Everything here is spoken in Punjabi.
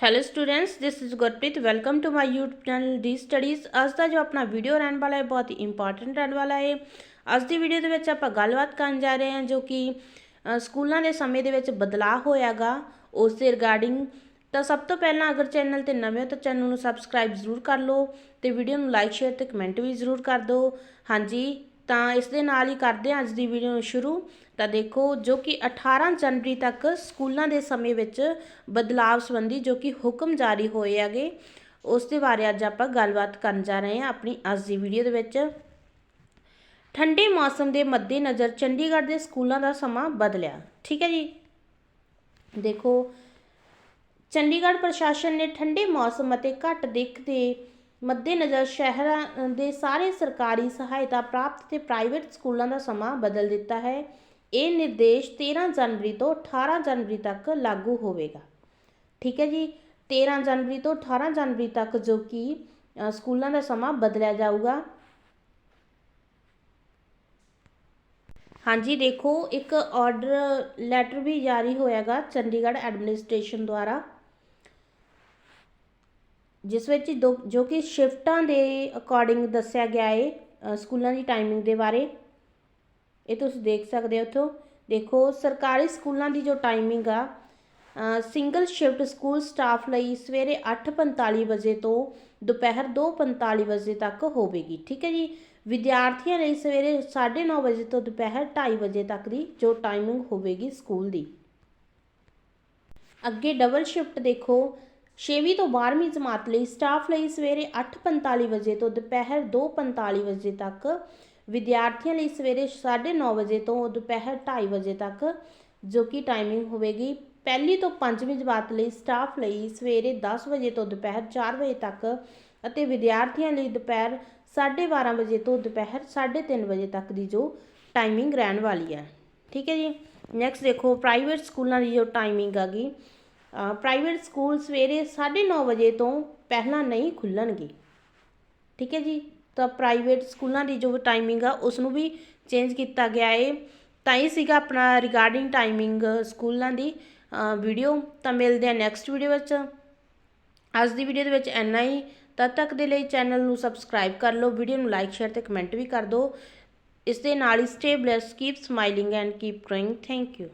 Hello students this is Gurpreet welcome to my YouTube channel D studies ਅੱਜ ਦਾ ਜੋ ਆਪਣਾ ਵੀਡੀਓ ਰਹਿਣ ਵਾਲਾ ਹੈ ਬਹੁਤ ਹੀ ਇੰਪੋਰਟੈਂਟ ਰਹਿਣ ਵਾਲਾ ਹੈ ਅੱਜ ਦੀ ਵੀਡੀਓ ਦੇ ਵਿੱਚ ਆਪਾਂ ਗੱਲਬਾਤ ਕਰਨ ਜਾ ਰਹੇ ਹਾਂ ਜੋ ਕਿ ਸਕੂਲਾਂ ਦੇ ਸਮੇਂ ਦੇ ਵਿੱਚ ਬਦਲਾਅ ਹੋਇਆਗਾ ਉਸ ਦੇ ਰਿਗਾਰਡਿੰਗ ਤਾਂ ਸਭ ਤੋਂ ਪਹਿਲਾਂ ਅਗਰ ਚੈਨਲ ਤੇ ਨਵੇਂ ਹੋ ਤਾਂ ਚੈਨਲ ਨੂੰ ਸਬਸਕ੍ਰਾਈਬ ਜ਼ਰੂਰ ਕਰ ਲਓ ਤੇ ਵੀਡੀਓ ਨੂੰ ਲਾਈਕ ਸ਼ੇਅਰ ਤੇ ਕਮੈਂਟ ਵੀ ਜ਼ਰੂਰ ਕਰ ਦਿਓ ਹਾਂਜੀ ਤਾਂ ਇਸ ਦੇ ਨਾਲ ਹੀ ਕਰਦੇ ਹਾਂ ਅੱਜ ਦੀ ਵੀਡੀਓ ਨੂੰ ਸ਼ੁਰੂ। ਤਾਂ ਦੇਖੋ, ਜੋ ਕਿ 18 ਜਨਵਰੀ ਤੱਕ ਸਕੂਲਾਂ ਦੇ ਸਮੇਂ ਵਿੱਚ ਬਦਲਾਅ ਸੰਬੰਧੀ ਜੋ ਕਿ ਹੁਕਮ ਜਾਰੀ ਹੋਏ ਹੈਗੇ, ਉਸ ਦੇ ਬਾਰੇ ਅੱਜ ਆਪਾਂ ਗੱਲਬਾਤ ਕਰਨ ਜਾ ਰਹੇ ਹਾਂ ਆਪਣੀ ਅੱਜ ਦੀ ਵੀਡੀਓ ਦੇ ਵਿੱਚ। ਠੰਡੇ ਮੌਸਮ ਦੇ ਮੱਦੇਨਜ਼ਰ ਚੰਡੀਗੜ੍ਹ ਦੇ ਸਕੂਲਾਂ ਦਾ ਸਮਾਂ ਬਦਲਿਆ। ਠੀਕ ਹੈ ਜੀ? ਦੇਖੋ, ਚੰਡੀਗੜ੍ਹ ਪ੍ਰਸ਼ਾਸਨ ਨੇ ਠੰਡੇ ਮੌਸਮ ਅਤੇ ਘੱਟ ਦਿੱਖ ਦੇ ਮੱਦੇਨਜ਼ਰ ਸ਼ਹਿਰਾਂ ਦੇ ਸਾਰੇ ਸਰਕਾਰੀ ਸਹਾਇਤਾ ਪ੍ਰਾਪਤ ਤੇ ਪ੍ਰਾਈਵੇਟ ਸਕੂਲਾਂ ਦਾ ਸਮਾਂ ਬਦਲ ਦਿੱਤਾ ਹੈ। ਇਹ ਨਿਰਦੇਸ਼ 13 ਜਨਵਰੀ ਤੋਂ 18 ਜਨਵਰੀ ਤੱਕ ਲਾਗੂ ਹੋਵੇਗਾ। ਠੀਕ ਹੈ ਜੀ 13 ਜਨਵਰੀ ਤੋਂ 18 ਜਨਵਰੀ ਤੱਕ ਜੋ ਕਿ ਸਕੂਲਾਂ ਦਾ ਸਮਾਂ ਬਦਲਿਆ ਜਾਊਗਾ। ਹਾਂਜੀ, ਦੇਖੋ, ਇੱਕ ਆਰਡਰ ਲੈਟਰ ਵੀ ਜਾਰੀ ਹੋਇਆਗਾ ਚੰਡੀਗੜ੍ਹ ਐਡਮਿਨਿਸਟ੍ਰੇਸ਼ਨ ਦੁਆਰਾ। ਜਿਸ ਵਿੱਚ ਦੋ ਜੋ ਕਿ ਸ਼ਿਫਟਾਂ ਦੇ ਅਕੋਰਡਿੰਗ ਦੱਸਿਆ ਗਿਆ ਹੈ ਸਕੂਲਾਂ ਦੀ ਟਾਈਮਿੰਗ ਦੇ ਬਾਰੇ। ਇਹ ਤੁਸੀਂ ਦੇਖ ਸਕਦੇ ਹੋ ਉੱਥੋਂ। ਦੇਖੋ, ਸਰਕਾਰੀ ਸਕੂਲਾਂ ਦੀ ਜੋ ਟਾਈਮਿੰਗ ਆ ਸਿੰਗਲ ਸ਼ਿਫਟ ਸਕੂਲ ਸਟਾਫ ਲਈ ਸਵੇਰੇ 8:45 ਵਜੇ ਤੋਂ ਦੁਪਹਿਰ 2:45 ਵਜੇ ਤੱਕ ਹੋਵੇਗੀ, ਠੀਕ ਹੈ ਜੀ? ਵਿਦਿਆਰਥੀਆਂ ਲਈ ਸਵੇਰੇ 9:30 ਵਜੇ ਤੋਂ ਦੁਪਹਿਰ 2:30 ਵਜੇ ਤੱਕ ਦੀ ਜੋ ਟਾਈਮਿੰਗ ਹੋਵੇਗੀ ਸਕੂਲ ਦੀ। ਅੱਗੇ ਡਬਲ ਸ਼ਿਫਟ ਦੇਖੋ। 6ਵੀਂ ਤੋਂ 12ਵੀਂ ਜਮਾਤ ਲਈ ਸਟਾਫ ਲਈ ਸਵੇਰੇ 8:45 ਵਜੇ ਤੋਂ ਦੁਪਹਿਰ 2:45 ਵਜੇ ਤੱਕ, ਵਿਦਿਆਰਥੀਆਂ ਲਈ ਸਵੇਰੇ 9:30 ਵਜੇ ਤੋਂ ਦੁਪਹਿਰ 2:30 ਵਜੇ ਤੱਕ, ਜੋ ਕਿ ਟਾਈਮਿੰਗ ਹੋਵੇਗੀ। ਪਹਿਲੀ ਤੋਂ ਪੰਜਵੀਂ ਜਮਾਤ ਲਈ ਸਟਾਫ ਲਈ ਸਵੇਰੇ 10 ਵਜੇ ਤੋਂ ਦੁਪਹਿਰ 4 ਵਜੇ ਤੱਕ ਅਤੇ ਵਿਦਿਆਰਥੀਆਂ ਲਈ ਦੁਪਹਿਰ 12:30 ਵਜੇ ਤੋਂ ਦੁਪਹਿਰ 3:30 ਵਜੇ ਤੱਕ ਦੀ ਜੋ ਟਾਈਮਿੰਗ ਰਹਿਣ ਵਾਲੀ ਹੈ। ਠੀਕ ਹੈ ਜੀ। ਨੈਕਸਟ ਦੇਖੋ ਪ੍ਰਾਈਵੇਟ ਸਕੂਲਾਂ ਦੀ ਜੋ ਟਾਈਮਿੰਗ ਆ ਗਈ। ਪ੍ਰਾਈਵੇਟ ਸਕੂਲ ਸਵੇਰੇ 9:30 ਵਜੇ ਤੋਂ ਪਹਿਲਾਂ ਨਹੀਂ ਖੁੱਲਣਗੇ। ਠੀਕ ਹੈ ਜੀ? ਤਾਂ ਪ੍ਰਾਈਵੇਟ ਸਕੂਲਾਂ ਦੀ ਜੋ ਟਾਈਮਿੰਗ ਆ ਉਸ ਨੂੰ ਵੀ ਚੇਂਜ ਕੀਤਾ ਗਿਆ ਹੈ ਤਾਂ ਇਹ ਸੀਗਾ ਆਪਣਾ ਰਿਗਾਰਡਿੰਗ ਟਾਈਮਿੰਗ ਸਕੂਲਾਂ ਦੀ ਵੀਡੀਓ ਤਾਂ ਮਿਲਦੇ ਆ ਨੈਕਸਟ ਵੀਡੀਓ ਵਿੱਚ। ਅੱਜ ਦੀ ਵੀਡੀਓ ਦੇ ਵਿੱਚ ਇੰਨਾ ਹੀ। ਤਦ ਤੱਕ ਦੇ ਲਈ ਚੈਨਲ ਨੂੰ ਸਬਸਕ੍ਰਾਈਬ ਕਰ ਲਓ ਵੀਡੀਓ ਨੂੰ ਲਾਈਕ ਸ਼ੇਅਰ ਤੇ ਕਮੈਂਟ ਵੀ ਕਰ ਦਿਓ। ਇਸ ਦੇ ਨਾਲ ਹੀ stay blessed keep smiling and keep growing thank you